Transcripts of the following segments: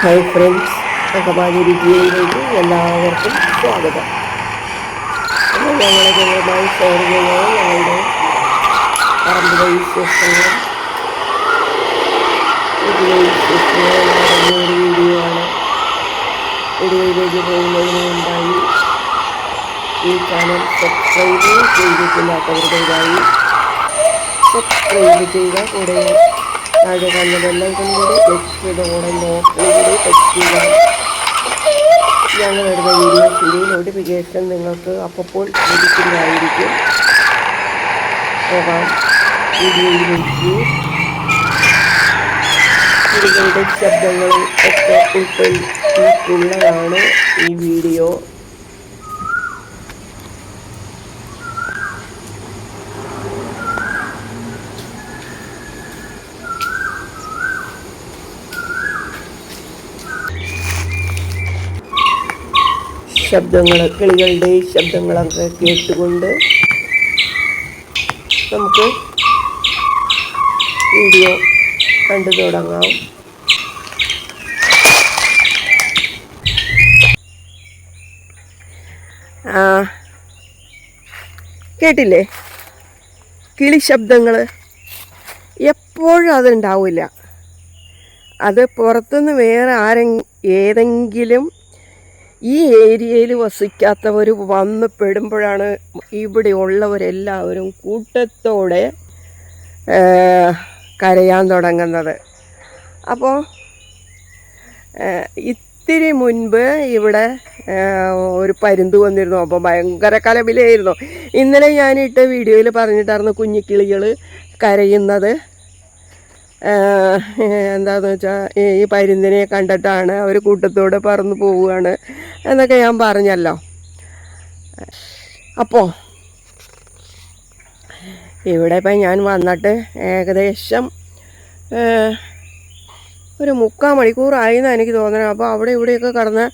Hi friends Angamaly രുചിയിലേക്ക് എല്ലാവർക്കും സ്വാഗതം. അപ്പോൾ ഞങ്ങൾ നിങ്ങളുമായി ഷെയർ ഞങ്ങളുടെ പറമ്പിലെ വിശേഷങ്ങളും ഒരു വീഡിയോ ആണ്. വീഡിയോയിലേക്ക് പോകുന്നതിന് മുമ്പായി ഈ ചാനൽ സബ്സ്ക്രൈബ് ചെയ്തിട്ടില്ലാത്തവരുടേതായി സബ്സ്ക്രൈബ് ചെയ്യുക കൂടെ താഴെ കാണുന്നതെല്ലാം കൊണ്ടുകൂടി ലക്ഷ്യതോടെ ടെക്സ്റ്റ് ചെയ്യാം ചെയ്യുക വീഡിയോ വീഡിയോസിന്റെ നോട്ടിഫിക്കേഷൻ നിങ്ങൾക്ക് അപ്പോൾ ലഭിക്കുന്നതായിരിക്കും പോകാം വീഡിയോയിലേക്ക്. ശബ്ദങ്ങളും ഒക്കെ ഉൾപ്പെടുത്തിയിട്ടുള്ളതാണ് ഈ വീഡിയോ ശബ്ദങ്ങൾ കിളികളുടെ ശബ്ദങ്ങളൊക്കെ കേട്ടുകൊണ്ട് നമുക്ക് വീഡിയോ കണ്ടു തുടങ്ങാം. ആ, കേട്ടില്ലേ? കിളി ശബ്ദങ്ങൾ എപ്പോഴും അതുണ്ടാവില്ല. അത് പുറത്തുനിന്ന് വേറെ ആരെ ഏതെങ്കിലും ഈ ഏരിയയിൽ വസിക്കാത്തവർ വന്ന് പെടുമ്പോഴാണ് ഇവിടെ ഉള്ളവരെല്ലാവരും കൂട്ടത്തോടെ കരയാൻ തുടങ്ങുന്നത്. അപ്പോൾ ഇത്തിരി മുൻപ് ഇവിടെ ഒരു പരുന്ത് വന്നിരുന്നു. അപ്പോൾ ഭയങ്കര കലപിലായിരുന്നു ഇന്നലെ ഞാനിട്ട വീഡിയോയിൽ പറഞ്ഞിട്ടായിരുന്നു കുഞ്ഞിക്കിളികൾ കരയുന്നത്. ആഹ് എന്താന്ന് വെച്ചാൽ ഈ പരുന്തിനെ കണ്ടിട്ടാണ് അവർ കൂട്ടത്തോടെ പറന്ന് പോവുകയാണ് എന്നൊക്കെ ഞാൻ പറഞ്ഞല്ലോ. അപ്പോൾ ഇവിടെ ഇപ്പം ഞാൻ വന്നിട്ട് ഏകദേശം ഒരു മുക്കാൽ മണിക്കൂറായി എന്നാണ് എനിക്ക് തോന്നുന്നത് അപ്പോൾ അവിടെ ഇവിടെയൊക്കെ കടന്ന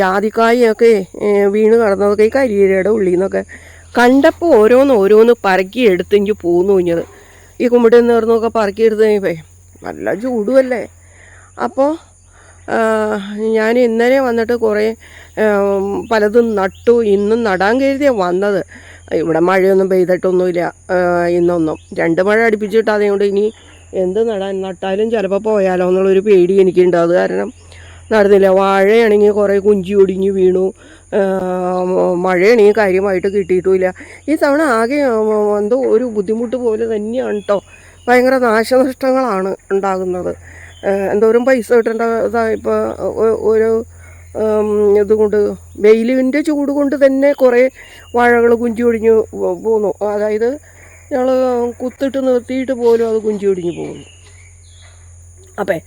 ജാതിക്കായൊക്കെ വീണ് കടന്നതൊക്കെ ഈ കരിയിലയുടെ ഉള്ളിൽ നിന്നൊക്കെ കണ്ടപ്പോൾ ഓരോന്ന് ഓരോന്ന് പറക്കി എടുത്തെങ്കിൽ പോകുന്നു കുഞ്ഞത്. ഈ കുമ്പിട്ട് നേർന്നൊക്കെ പറക്കി എടുത്ത് കഴിഞ്ഞപ്പോൾ നല്ല ചൂടുമല്ലേ അപ്പോൾ ഞാൻ ഇന്നലെ വന്നിട്ട് കുറേ പലതും നട്ടു. ഇന്നും നടാൻ കരുതിയാണ് വന്നത്. ഇവിടെ മഴയൊന്നും പെയ്തിട്ടൊന്നുമില്ല. ഇന്നൊന്നും. രണ്ട് മഴ അടുപ്പിച്ചിട്ട് അതുകൊണ്ട് ഇനി എന്ത് നടാൻ? നട്ടാലും ചിലപ്പോൾ പോയാലോ എന്നുള്ളൊരു പേടി എനിക്കുണ്ട്. അത് കാരണം നടന്നില്ല. വാഴയാണെങ്കിൽ കുറേ കുഞ്ചി ഒടിഞ്ഞ് വീണു. മഴയാണെങ്കിൽ കാര്യമായിട്ട് കിട്ടിയിട്ടുമില്ല. ഈ തവണ ആകെ എന്തോ ഒരു ബുദ്ധിമുട്ട് പോലെ തന്നെയാണ് കേട്ടോ ഭയങ്കര നാശനഷ്ടങ്ങളാണ് ഉണ്ടാകുന്നത്. എന്തോരം പൈസ കിട്ടേണ്ട ഇപ്പോൾ ഒരു ഇതുകൊണ്ട്. വെയിലിന്റെ ചൂട് കൊണ്ട് തന്നെ കുറേ വാഴകൾ കുഞ്ചി ഒടിഞ്ഞ് പോന്നു. അതായത് ഞങ്ങൾ കുത്തിട്ട് നിർത്തിയിട്ട് പോലും അത് കുഞ്ചി ഒടിഞ്ഞ് പോകുന്നു അപ്പേ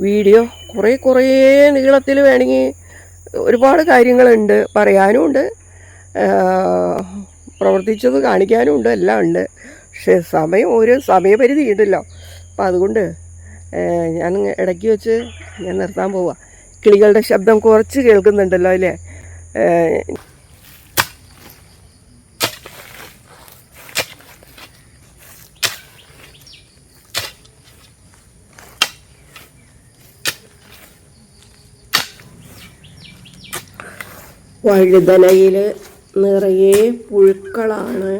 വീഡിയോ കുറേ കുറേ നീളത്തിൽ വേണമെങ്കിൽ ഒരുപാട് കാര്യങ്ങളുണ്ട് പറയാനുമുണ്ട് പ്രവർത്തിച്ചത് കാണിക്കാനും ഉണ്ട് എല്ലാം ഉണ്ട്. പക്ഷേ സമയം ഒരു സമയപരിധി ഉണ്ടല്ലോ. അപ്പം അതുകൊണ്ട് ഞാൻ ഇടയ്ക്ക് വെച്ച് ഞാൻ നിർത്താൻ പോവാം. കിളികളുടെ ശബ്ദം കുറച്ച് കേൾക്കുന്നുണ്ടല്ലോ അല്ലേ? വഴുതനയിൽ നിറയെ പുഴുക്കളാണ്.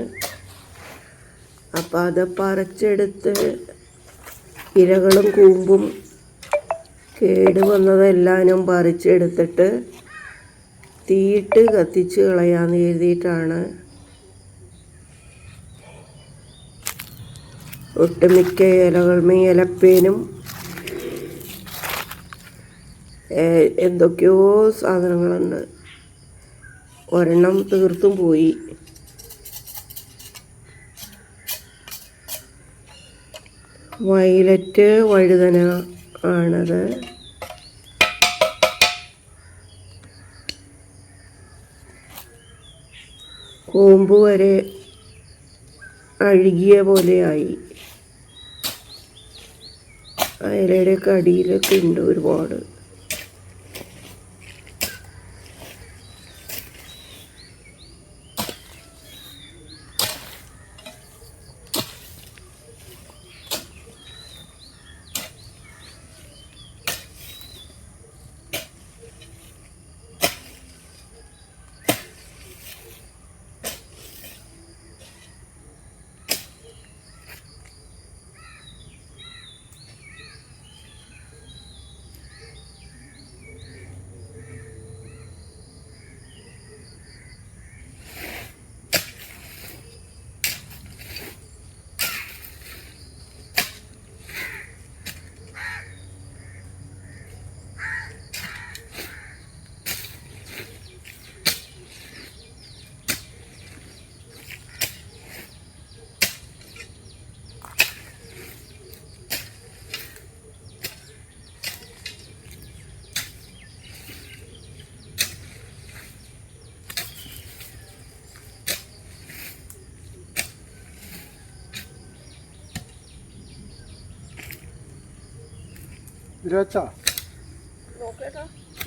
അപ്പം അത് പറിച്ചെടുത്ത് ഇരകളും കൂമ്പും കേട് വന്നതെല്ലാനും പറിച്ചെടുത്തിട്ട് തീയിട്ട് കത്തിച്ച് കളയാന്ന് എഴുതിയിട്ടാണ്. ഒട്ടുമിക്ക ഇലകളുമേ ഇലപ്പേനും എന്തൊക്കെയോ സാധനങ്ങളുണ്ട്. ഒരെണ്ണം തീർത്തും പോയി. വയലറ്റ് വഴുതന ആണത്. കൂമ്പ് വരെ അഴുകിയ പോലെയായി. അയലയുടെ അടിയിലൊക്കെ ഉണ്ട് ഒരുപാട്.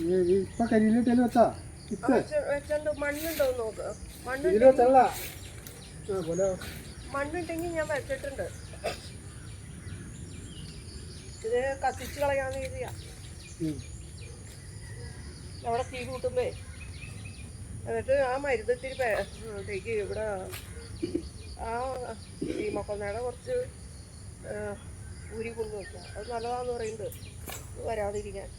ഈ- ഈ ഇപ്പൊ കരിയിലിട്ടേൽ വെച്ചാ? ഇത്ത് മണ്ണുണ്ടോ നോക്ക്. മണ്ണ് പോലെ. മണ്ണുണ്ടെങ്കിൽ ഞാൻ വെച്ചിട്ടുണ്ട്. ഇത് കത്തിച്ച് കളയാന്ന് കരുതിയാ. അവിടെ തീ കൂട്ടുമ്പേ. എന്നിട്ട് ആ മരുന്നത്തിരി ഇവിടെ ആ തീമക്കൊന്നയുടെ കുറച്ച് ആ, ഊരി കൊണ്ട് വെക്കുക അത് നല്ലതാന്ന് പറയുന്നുണ്ട്. വരാതിരിക്കാൻ.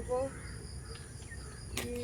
ഇപ്പോൾ ഈ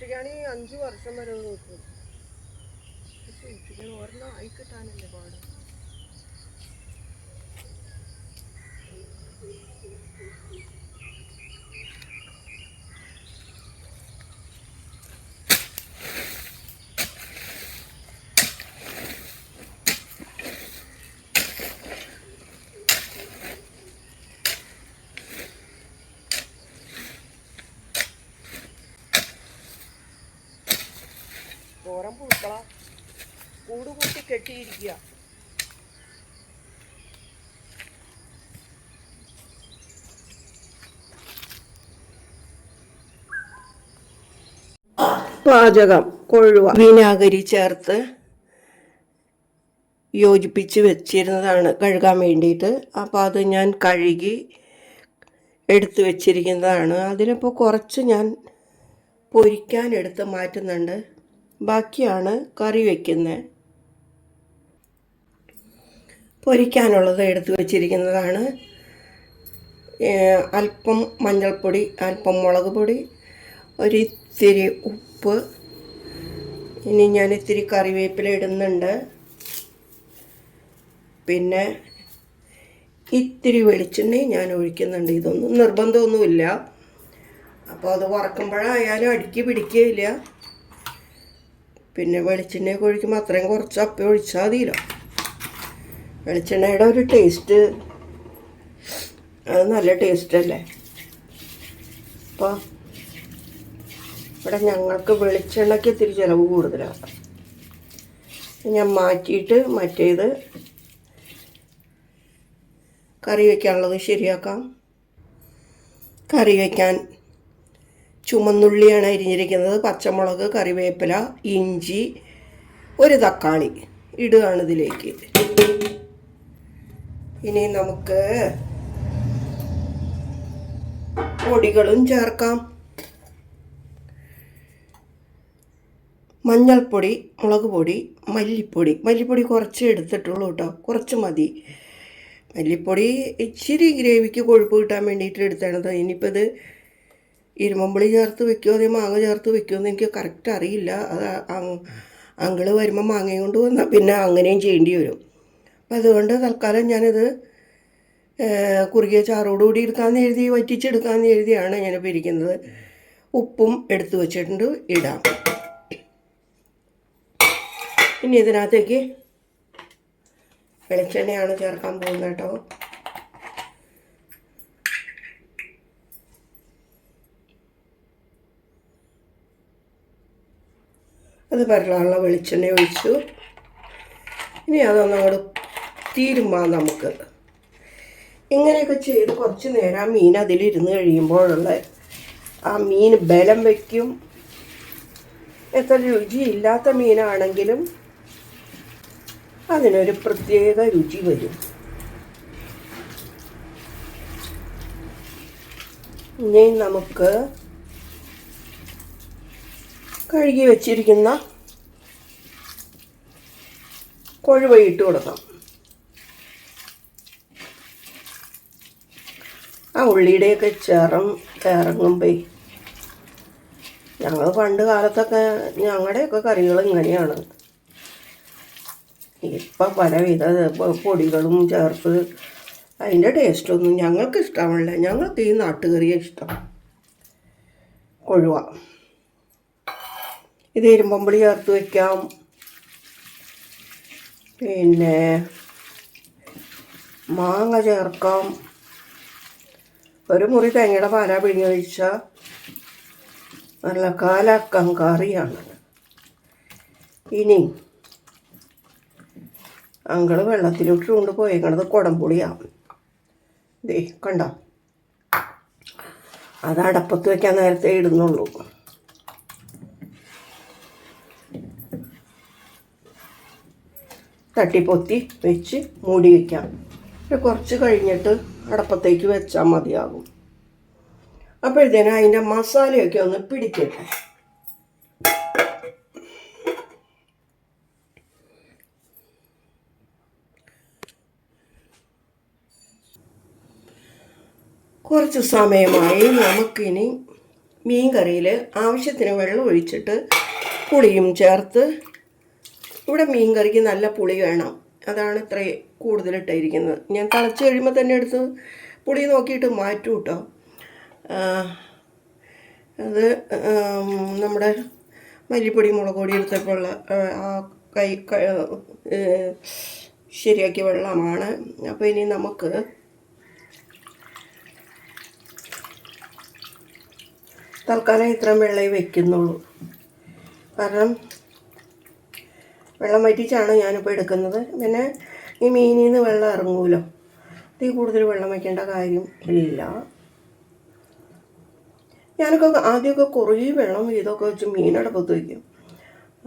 സൂക്ഷിക്കുകയാണെങ്കിൽ അഞ്ച് വർഷം വരെ നോക്കും സൂക്ഷിക്കണം ഒരെണ്ണം ആയി കിട്ടാനല്ലേ പാട്. തോരം പുഴുക്കള കൂട് കൂട്ടി കെട്ടിയിരിക്കുക. പാചകം കൊഴുവ വിനാഗിരി ചേർത്ത് യോജിപ്പിച്ച് വെച്ചിരുന്നതാണ്. കഴുകാൻ വേണ്ടിയിട്ട്. അപ്പോൾ അത് ഞാൻ കഴുകി എടുത്തു വെച്ചിരിക്കുന്നതാണ്. അതിനിപ്പോൾ കുറച്ച് ഞാൻ പൊരിക്കാൻ എടുത്ത് മാറ്റുന്നുണ്ട്. ബാക്കിയാണ് കറി വയ്ക്കുന്നത് പൊരിക്കാനുള്ളത് എടുത്തു വച്ചിരിക്കുന്നതാണ്. അല്പം മഞ്ഞൾപ്പൊടി അല്പം മുളക് പൊടി ഒരിത്തിരി ഉപ്പ്. ഇനി ഞാൻ ഇത്തിരി കറിവേപ്പില ഇടുന്നുണ്ട്. പിന്നെ ഇത്തിരി വെളിച്ചെണ്ണയും ഞാൻ ഒഴിക്കുന്നുണ്ട്. ഇതൊന്നും നിർബന്ധമൊന്നുമില്ല. അപ്പോൾ അത് വറക്കുമ്പോഴായാലും അടുക്കി പിടിക്കുകയില്ല പിന്നെ വെളിച്ചെണ്ണയൊക്കെ ഒഴിക്കുമ്പോൾ അത്രയും കുറച്ച് അപ്പം ഒഴിച്ചാൽ മതിയല്ലോ. വെളിച്ചെണ്ണയുടെ ഒരു ടേസ്റ്റ് അത് നല്ല ടേസ്റ്റല്ലേ അപ്പോൾ ഇവിടെ ഞങ്ങൾക്ക് വെളിച്ചെണ്ണയ്ക്ക് ഇത്തിരി ചിലവ് കൂടുതലാണ് ഞാൻ മാറ്റിയിട്ട് മറ്റേത് കറി വയ്ക്കാനുള്ളത് ശരിയാക്കാം. കറി വയ്ക്കാൻ ചുമന്നുള്ളിയാണ് അരിഞ്ഞിരിക്കുന്നത്. പച്ചമുളക് കറിവേപ്പില ഇഞ്ചി ഒരു തക്കാളി ഇടുകയാണ് ഇതിലേക്ക്. ഇനി നമുക്ക് പൊടികളും ചേർക്കാം. മഞ്ഞൾപ്പൊടി മുളക് പൊടി മല്ലിപ്പൊടി. മല്ലിപ്പൊടി കുറച്ച് എടുത്തിട്ടുള്ളൂ കേട്ടോ. കുറച്ച് മതി. മല്ലിപ്പൊടി ഇച്ചിരി ഗ്രേവിക്ക് കൊഴുപ്പ് കിട്ടാൻ വേണ്ടിയിട്ട് എടുത്തതാണ് ഇനിയിപ്പോൾ ഇത് ഇരുമ്പുളി ചേർത്ത് വെക്കുമോ അതേ മാങ്ങ ചേർത്ത് വെക്കുമോ എന്ന് എനിക്ക് കറക്റ്റ് അറിയില്ല. അത് അങ്- അങ്കിൾ വരുമ്പോൾ മാങ്ങയും കൊണ്ട് വന്നാൽ പിന്നെ അങ്ങനെയും ചെയ്യേണ്ടി വരും. അപ്പം അതുകൊണ്ട് തൽക്കാലം ഞാനിത് കുറുകിയ ചാറോടുകൂടി എടുക്കാമെന്ന് എഴുതി വറ്റിച്ചെടുക്കാമെന്ന് എഴുതിയാണ് ഞാനിപ്പോൾ ഇരിക്കുന്നത്. ഉപ്പും എടുത്തു വെച്ചിട്ടുണ്ട് ഇടാം. ഇനി ഇതിനകത്തേക്ക് വെളിച്ചെണ്ണയാണ് ചേർക്കാൻ പോകുന്നത് കേട്ടോ. അത് പരലാനുള്ള വെളിച്ചെണ്ണ ഒഴിച്ചു. ഇനി അതൊന്ന് അങ്ങോട്ട് നമുക്ക്. ഇങ്ങനെയൊക്കെ ചെയ്ത് കുറച്ച് നേരം ആ മീൻ അതിലിരുന്ന് കഴിയുമ്പോഴുള്ള ആ മീൻ ബലം വയ്ക്കും എത്ര രുചിയില്ലാത്ത മീനാണെങ്കിലും അതിനൊരു പ്രത്യേക രുചി വരും. ഇനി നമുക്ക് കഴുകി വെച്ചിരിക്കുന്ന കൊഴുവ ഇട്ട് കൊടുക്കാം. ആ ഉള്ളിയുടെയൊക്കെ ചിറം ഇറങ്ങുമ്പേ ഞങ്ങൾ പണ്ട് കാലത്തൊക്കെ ഞങ്ങളുടെയൊക്കെ കറികൾ ഇങ്ങനെയാണ്. ഇപ്പം പലവിധ പൊടികളും ചേർത്ത് അതിന്റെ ടേസ്റ്റൊന്നും ഞങ്ങൾക്ക് ഇഷ്ടമല്ല. ഞങ്ങൾക്ക് ഈ നാട്ടുകറിയെ ഇഷ്ടം. കൊഴുവ. ഇത് ഇരുമ്പമ്പുളി ചേർത്ത് വയ്ക്കാം പിന്നെ മാങ്ങ ചേർക്കാം. ഒരു മുറി തേങ്ങയുടെ പാല പിഴിഞ്ഞ് ഒഴിച്ചാൽ നല്ല കാലാക്കം കറിയാണ്. ഇനി അങ്ങൾ വെള്ളത്തിലോട്ട് കൊണ്ട് പോയേക്കണത് കുടംപുളിയാണ് ദേ കണ്ട? അത് അടപ്പത്ത് വയ്ക്കാൻ നേരത്തെ ഇടുന്നുള്ളൂ. തട്ടിപ്പൊത്തി വെച്ച് മൂടി വയ്ക്കാം കുറച്ച് കഴിഞ്ഞിട്ട് അടപ്പത്തേക്ക് വെച്ചാൽ മതിയാകും. അപ്പോഴത്തേനും അതിന്റെ മസാലയൊക്കെ ഒന്ന് പിടിക്കട്ടെ. കുറച്ച് സമയമായി നമുക്കിനി മീൻ കറിയിൽ ആവശ്യത്തിന് വെള്ളം ഒഴിച്ചിട്ട് പുളിയും ചേർത്ത് ഇവിടെ മീൻ കറിക്ക് നല്ല പുളി വേണം. അതാണ് ഇത്ര കൂടുതലിട്ടിരിക്കുന്നത് ഞാൻ തിളച്ച് കഴിയുമ്പോൾ തന്നെ എടുത്ത് പുളി നോക്കിയിട്ട് മാറ്റും കേട്ടോ. അത് നമ്മുടെ മല്ലിപ്പൊടി മുളക് പൊടി എടുത്തപ്പോഴുള്ള ആ കൈ ക- ശരിയാക്കിയ വെള്ളമാണ്. അപ്പോൾ ഇനി നമുക്ക് തൽക്കാലം ഇത്രയും വെള്ളമേ വെക്കുന്നുള്ളൂ. കാരണം വെള്ളം വറ്റിച്ചാണ് ഞാനിപ്പോൾ എടുക്കുന്നത്. പിന്നെ ഈ മീനിൽ നിന്ന് വെള്ളം ഇറങ്ങുമല്ലോ തീ കൂടുതൽ വെള്ളം വയ്ക്കേണ്ട കാര്യം ഇല്ല. ഞാനൊക്കെ ആദ്യമൊക്കെ കുറേ വെള്ളം വീതമൊക്കെ വെച്ച് മീനടപ്പത്ത് വയ്ക്കും.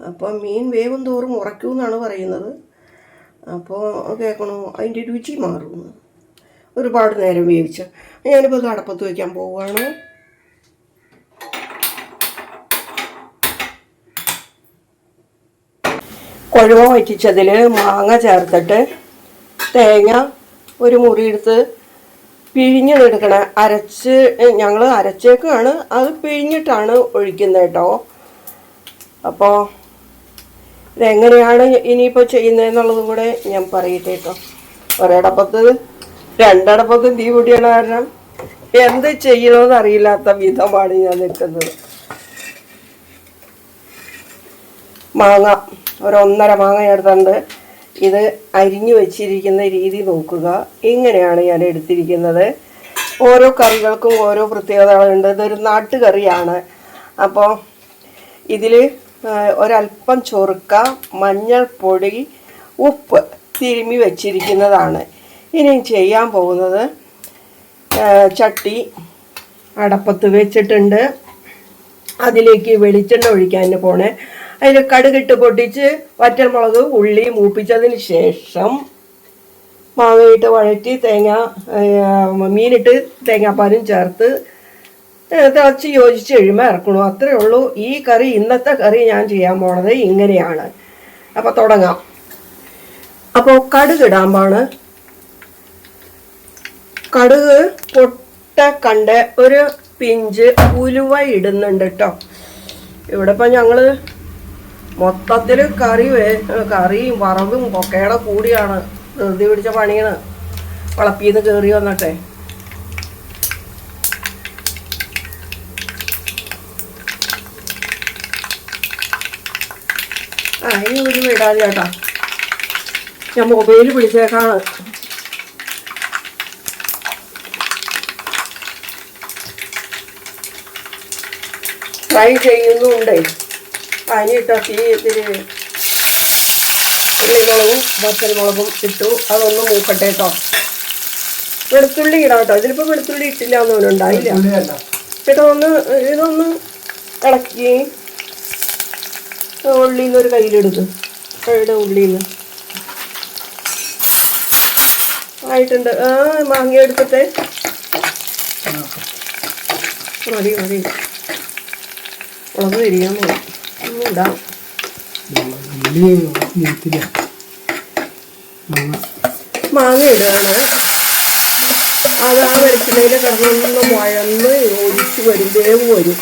അപ്പോൾ മീൻ വേവും തോറും ഉറയ്ക്കും എന്നാണ് പറയുന്നത്. അപ്പോൾ കേൾക്കണു അതിന്റെ രുചി മാറുന്നു ഒരുപാട് നേരം വേവിച്ച. ഞാനിപ്പോൾ അടപ്പത്ത് വയ്ക്കാൻ പോവുകയാണ് കൊഴുവ വറ്റിച്ചതിൽ മാങ്ങ ചേർത്തിട്ട് തേങ്ങ ഒരു മുറി എടുത്ത് പിഴിഞ്ഞെടുക്കണ അരച്ച് ഞങ്ങൾ അരച്ചേക്കാണ്. അത് പിഴിഞ്ഞിട്ടാണ് ഒഴിക്കുന്നത് കേട്ടോ. അപ്പോൾ ഇതെങ്ങനെയാണ് ഇനിയിപ്പോൾ ചെയ്യുന്നതെന്നുള്ളതും കൂടെ ഞാൻ പറയട്ടെ കേട്ടോ. ഒരടപ്പത്ത് രണ്ടടപ്പത്ത് തീ കൂട്ടിയാണ് കാരണം എന്ത് ചെയ്യണമെന്ന് അറിയില്ലാത്ത വിധമാണ് ഞാൻ നിൽക്കുന്നത്. മാങ്ങ. ഒരു ഒന്നര മാങ്ങ ഇത് അരിഞ്ഞു വെച്ചിരിക്കുന്ന രീതി നോക്കുക. ഇങ്ങനെയാണ് ഞാൻ എടുത്തിരിക്കുന്നത്. ഓരോ കറികൾക്കും ഓരോ പ്രത്യേകതകളുണ്ട്. ഇതൊരു നാട്ടുകറിയാണ്. അപ്പോൾ ഇതിൽ ഒരല്പം ചൊറുക്ക മഞ്ഞൾപ്പൊടി ഉപ്പ് തിരുമ്മി വെച്ചിരിക്കുന്നതാണ്. ഇനി ചെയ്യാൻ പോകുന്നത് ചട്ടി അടപ്പത്ത് വെച്ചിട്ടുണ്ട്. അതിലേക്ക് വെളിച്ചെണ്ണ ഒഴിക്കാൻ പോണേ. അതിൽ കടുകിട്ട് പൊട്ടിച്ച് വറ്റൽമുളക് ഉള്ളി മൂപ്പിച്ചതിന് ശേഷം മാങ്ങയിട്ട് വഴറ്റി തേങ്ങ മീനിട്ട് തേങ്ങാപ്പാലും ചേർത്ത് തിളച്ച് യോജിച്ച് കഴിയുമ്പോൾ ഇറക്കണു. അത്രേ ഉള്ളൂ. ഈ കറി ഇന്നത്തെ കറി ഞാൻ ചെയ്യാൻ പോണത് ഇങ്ങനെയാണ്. അപ്പോൾ തുടങ്ങാം. അപ്പോൾ കടുകിടാമ്പാണ്. കടുക് പൊട്ട കണ്ട് ഒരു പിഞ്ച് ഉലുവ ഇടുന്നുണ്ട് കേട്ടോ ഇവിടെ ഇപ്പം ഞങ്ങൾ മൊത്തത്തിൽ കറി വേ- കറിയും വറവും കൊക്കയുടെ കൂടിയാണ്. ധൃതി പിടിച്ച പണിയാണ്. വളപ്പിന്ന് കയറി വന്നിട്ടെ. ആ ഇനി ഒരു വിടാതെ ചേട്ടാ ഞാൻ മൊബൈൽ പിടിച്ചേക്കാണ്. ട്രൈ ചെയ്യുന്നുണ്ടേ. അതിനിട്ടോ തീ ഇത്തിരി ഉള്ളിമുളകും വറ്റൽമുളകും ഇട്ടു. അതൊന്ന് മൂക്കട്ടെ കേട്ടോ വെളുത്തുള്ളി ഇടാം കേട്ടോ ഇതിലിപ്പോൾ വെളുത്തുള്ളി ഇട്ടില്ല എന്നൊന്നും ഉണ്ടായില്ല. ചേട്ടാ ഒന്ന് ഇതൊന്ന് ഇളക്കി. ഉള്ളിന്ന് ഒരു കയ്യിലെടുത്ത് കൈയുടെ ഉള്ളിന്ന്. ആയിട്ടുണ്ട്. ആ മാങ്ങ എടുത്തിട്ട്. മതി മതി. മുളക് തിരിയാൻ മതി ഇടാം ഉള്ളി നീത്തില്ല മാങ്ങ ഇടുകയാണ് അത് ആ വെളിച്ചെണ്ണയിൽ കിടന്നൊന്ന് വഴന്ന് യോജിച്ച് വരും വേവ് വരും.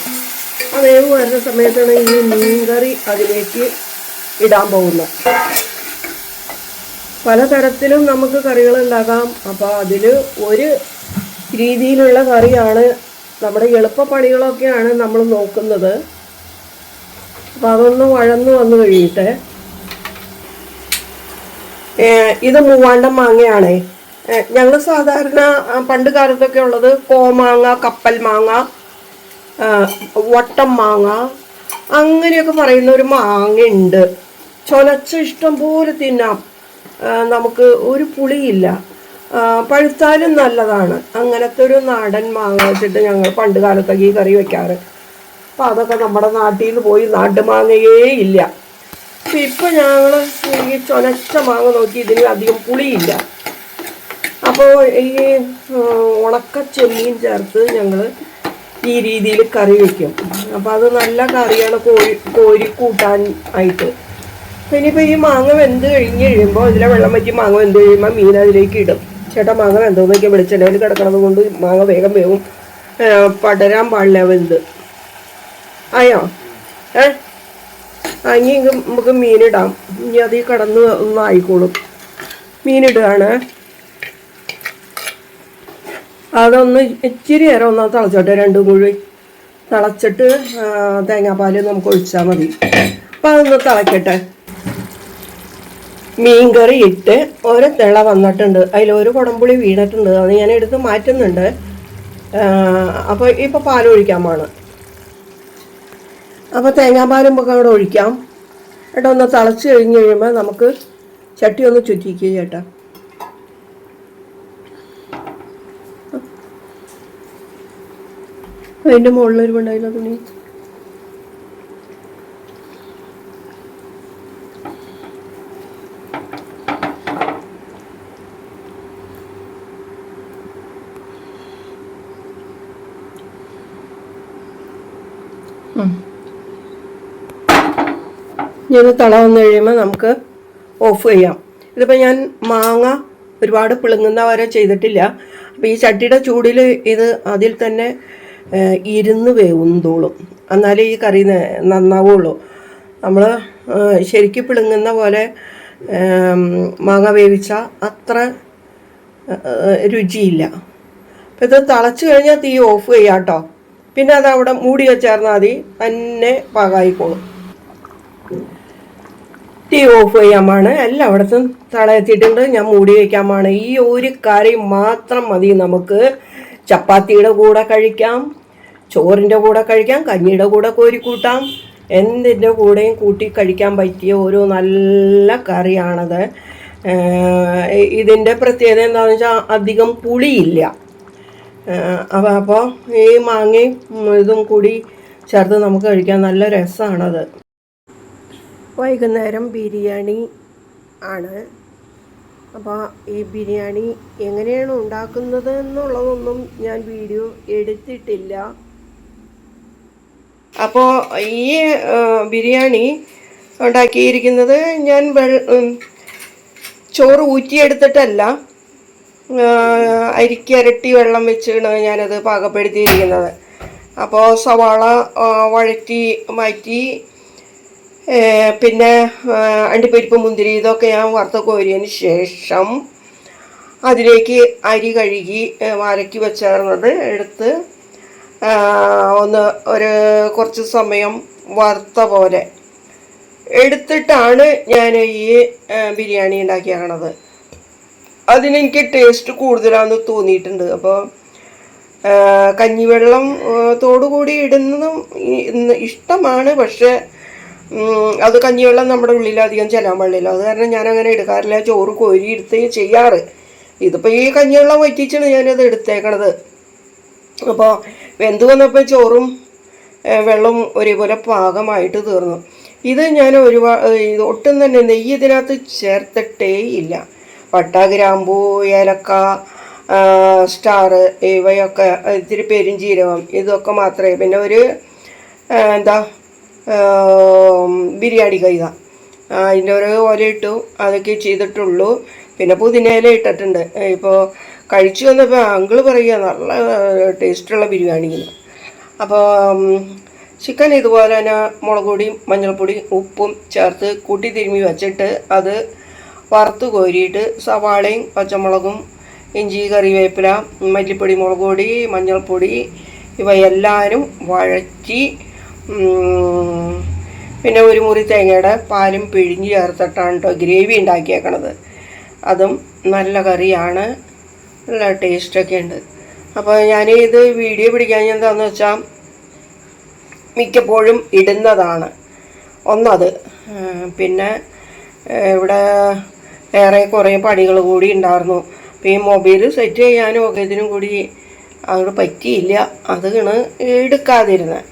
ആ വേവ് വരുന്ന സമയത്താണ് ഈ മീൻകറി അതിലേക്ക് ഇടാൻ പോകുന്നത്. പലതരത്തിലും നമുക്ക് കറികൾ ഉണ്ടാക്കാം. അപ്പോൾ അതിൽ ഒരു രീതിയിലുള്ള കറിയാണ് നമ്മുടെ എളുപ്പ എളുപ്പപ്പണികളൊക്കെയാണ് നമ്മൾ നോക്കുന്നത്. അപ്പോൾ അതൊന്ന് വഴന്ന് വന്നു കഴിയട്ടെ. ഇത് മൂവാണ്ടം മാങ്ങയാണേ. ഞങ്ങൾ സാധാരണ പണ്ട് കാലത്തൊക്കെ ഉള്ളത് കോമാങ്ങ കപ്പൽ മാങ്ങ വട്ടം മാങ്ങ അങ്ങനെയൊക്കെ പറയുന്ന ഒരു മാങ്ങയുണ്ട്. ചൊലച്ച ഇഷ്ടം പോലെ തിന്നാം. നമുക്ക് ഒരു പുളിയില്ല. പഴുത്താലും നല്ലതാണ്. അങ്ങനത്തെ ഒരു നാടൻ മാങ്ങ വെച്ചിട്ട് ഞങ്ങൾ പണ്ട് കാലത്തൊക്കെ ഈ കറി വെക്കാറ്. അപ്പം അതൊക്കെ നമ്മുടെ നാട്ടിൽ നിന്ന് പോയി നാട്ടുമാങ്ങയേ ഇല്ല. അപ്പം ഇപ്പം ഞങ്ങൾ ഈ ചൊനച്ച മാങ്ങ നോക്കി ഇതിന് അധികം പുളിയില്ല. അപ്പോൾ ഈ ഉണക്ക ചെമ്മീൻ ചേർത്ത് ഞങ്ങൾ ഈ രീതിയിൽ കറി വെക്കും. അപ്പോൾ അത് നല്ല കറിയാണ് കോഴി കോരി കൂട്ടാൻ ആയിട്ട്. ഇനിയിപ്പോൾ ഈ മാങ്ങ വെന്ത് കഴിഞ്ഞ് കഴിയുമ്പോൾ ഇതിലെ വെള്ളം വറ്റി മാങ്ങ വെന്ത് കഴിയുമ്പോൾ മീൻ അതിലേക്ക് ഇടും. ചേട്ടാ മാങ്ങ വെന്തോന്നൊക്കെ വെളിച്ചെണ്ണയിൽ കിടക്കണത് കൊണ്ട് മാങ്ങ വേഗം വേഗം പടരാൻ പാടില്ല വെന്ത്. ആയോ? ഏ? ഇനി നമുക്ക് മീനിടാം ഇനി അത് കടന്ന് ഒന്ന് ആയിക്കോളും. മീനിടുകയാണ് അതൊന്ന് ഇച്ചിരി നേരം ഒന്ന് തിളച്ചോട്ടെ രണ്ടും കൂടി തിളച്ചിട്ട് തേങ്ങാപ്പാൽ നമുക്ക് ഒഴിച്ചാൽ മതി. അപ്പം അതൊന്ന് തിളക്കട്ടെ. മീൻകറി ഇട്ട് ഒരു തിള വന്നിട്ടുണ്ട്. അതിൽ ഒരു കുടംപുളി വീണിട്ടുണ്ട്. അത് ഞാൻ എടുത്ത് മാറ്റുന്നുണ്ട്. അപ്പോൾ ഇപ്പോൾ പാലൊഴിക്കാൻ വേണം അപ്പോൾ തേങ്ങാപ്പാലും ഒക്കെ അവിടെ ഒഴിക്കാം. ഏട്ടാ ഒന്ന് തിളച്ച് കഴിഞ്ഞ് കഴിയുമ്പോൾ നമുക്ക് ചട്ടി ഒന്ന് ചുറ്റിക്കുക ചേട്ടാ. അതിന്റെ മുകളിൽ ഒരു ഉണ്ടായില്ല തുണി? ഇനി തള വന്നു കഴിയുമ്പോൾ നമുക്ക് ഓഫ് ചെയ്യാം. ഇതിപ്പോൾ ഞാൻ മാങ്ങ ഒരുപാട് പിളുങ്ങുന്ന വരെ ചെയ്തിട്ടില്ല. അപ്പോൾ ഈ ചട്ടിയുടെ ചൂടിൽ ഇത് അതിൽ തന്നെ ഇരുന്ന് വേവുന്നതോളും എന്നാലേ ഈ കറി നന്നാവുള്ളൂ. നമ്മൾ ശരിക്കും പിളുങ്ങുന്ന പോലെ മാങ്ങ വേവിച്ച അത്ര രുചിയില്ല. അപ്പം ഇത് തിളച്ച് കഴിഞ്ഞാൽ തീ ഓഫ് ചെയ്യാം കേട്ടോ പിന്നെ അത് അവിടെ മൂടി വെച്ചേർന്നാൽ മതി. തന്നെ പാകമായിക്കോളും തീ ഓഫ് ചെയ്യാമാണ്. എല്ലായിടത്തും തളയെത്തിയിട്ടുണ്ട് ഞാൻ മൂടി വയ്ക്കാമാണ് ഈ ഒരു കറി മാത്രം മതി നമുക്ക്. ചപ്പാത്തിയുടെ കൂടെ കഴിക്കാം ചോറിന്റെ കൂടെ കഴിക്കാം കഞ്ഞിയുടെ കൂടെ കോരി കൂട്ടാം. എന്തിന്റെ കൂടെയും കൂട്ടി കഴിക്കാൻ പറ്റിയ ഒരു നല്ല കറിയാണത്. ഇതിന്റെ പ്രത്യേകത എന്താണെന്ന് വെച്ചാൽ അധികം പുളിയില്ല. അപ്പോൾ അപ്പോൾ ഈ മാങ്ങയും ഇതും കൂടി ചേർത്ത് നമുക്ക് കഴിക്കാൻ നല്ല രസമാണത് വൈകുന്നേരം ബിരിയാണി ആണ്. അപ്പോൾ ഈ ബിരിയാണി എങ്ങനെയാണ് ഉണ്ടാക്കുന്നത് എന്നുള്ളതൊന്നും ഞാൻ വീഡിയോ എടുത്തിട്ടില്ല. അപ്പോൾ ഈ ബിരിയാണി ഉണ്ടാക്കിയിരിക്കുന്നത് ഞാൻ ചോറ് ഊറ്റിയെടുത്തിട്ടല്ല അരിക്ക് ഇരട്ടി വെള്ളം വെച്ചാണ് ഞാനത് പാകപ്പെടുത്തിയിരിക്കുന്നത്. അപ്പോൾ സവാള വഴറ്റി മാറ്റി പിന്നെ അണ്ടിപ്പരിപ്പ് മുന്തിരി ഇതൊക്കെ ഞാൻ വറുത്ത് കോരിയതിന് ശേഷം അതിലേക്ക് അരി കഴുകി വരക്കി വെച്ചേർന്നത് എടുത്ത് ഒന്ന് ഒരു കുറച്ച് സമയം വറുത്ത പോലെ. എടുത്തിട്ടാണ് ഞാൻ ഈ ബിരിയാണി ഉണ്ടാക്കിയാണത് അതിനെനിക്ക് ടേസ്റ്റ് കൂടുതലാണെന്ന് തോന്നിയിട്ടുണ്ട്. അപ്പോൾ കഞ്ഞിവെള്ളം തോടുകൂടി ഇടുന്നതും ഇഷ്ടമാണ്. പക്ഷെ അത് കഞ്ഞിവെള്ളം നമ്മുടെ ഉള്ളിൽ അധികം ചെല്ലാൻ പാടില്ല അത് കാരണം ഞാൻ അങ്ങനെ എടുക്കാറില്ല ചോറ് കോരി എടുത്ത് ചെയ്യാറ്. ഇതിപ്പോൾ ഈ കഞ്ഞിവെള്ളം വറ്റിച്ചാണ് ഞാനത് എടുത്തേക്കണത്. അപ്പോൾ വെന്ത് വന്നപ്പോൾ ചോറും വെള്ളം ഒരേപോലെ പാകമായിട്ട് തീർന്നു. ഇത് ഞാൻ ഒരുപാട് ഒട്ടും തന്നെ നെയ്യ് ഇതിനകത്ത് ചേർത്തിട്ടേ ഇല്ല. പട്ട ഗ്രാമ്പു ഏലക്ക സ്റ്റാർ ഇവയൊക്കെ ഇത്തിരി പെരുംജീരകം ഇതൊക്കെ മാത്രമേ. പിന്നെ ഒരു എന്താ ബിരിയാണി കൈത അതിന്റെ ഒരു ഓല ഇട്ടു അതൊക്കെ ചെയ്തിട്ടുള്ളൂ. പിന്നെ പുതിനയില ഇട്ടിട്ടുണ്ട്. ഇപ്പോൾ കഴിച്ചു വന്നപ്പോൾ അങ്കിൾ പറയുക നല്ല ടേസ്റ്റുള്ള ബിരിയാണിന്ന് അപ്പോൾ ചിക്കൻ ഇതുപോലെ തന്നെ മുളക് പൊടിയും മഞ്ഞൾപ്പൊടിയും ഉപ്പും ചേർത്ത് കൂട്ടി തിരുമ്മി വച്ചിട്ട് അത് വറുത്ത് കോരിയിട്ട് സവാളയും പച്ചമുളകും ഇഞ്ചി കറിവേപ്പില മല്ലിപ്പൊടി മുളക് പൊടി മഞ്ഞൾപ്പൊടി ഇവയെല്ലാവരും വഴറ്റി പിന്നെ ഒരു മുറി തേങ്ങയുടെ പാലും പിഴിഞ്ഞ് ചേർത്തിട്ടാണ് കേട്ടോ ഗ്രേവി ഉണ്ടാക്കിയേക്കണത്. അതും നല്ല കറിയാണ്. നല്ല ടേസ്റ്റൊക്കെ ഉണ്ട്. അപ്പോൾ ഞാൻ ഇത് വീഡിയോ പിടിക്കാൻ എന്താണെന്ന് വെച്ചാൽ മിക്കപ്പോഴും ഇടുന്നതാണ്. ഒന്നത്. പിന്നെ ഇവിടെ വേറെ കുറേ പണികൾ കൂടി ഉണ്ടായിരുന്നു. അപ്പോൾ ഈ മൊബൈൽ സെറ്റ് ചെയ്യാനും ഒക്കെ ഇതിനും കൂടി അങ്ങോട്ട് പറ്റിയില്ല. അതാണ് എടുക്കാതിരുന്നത്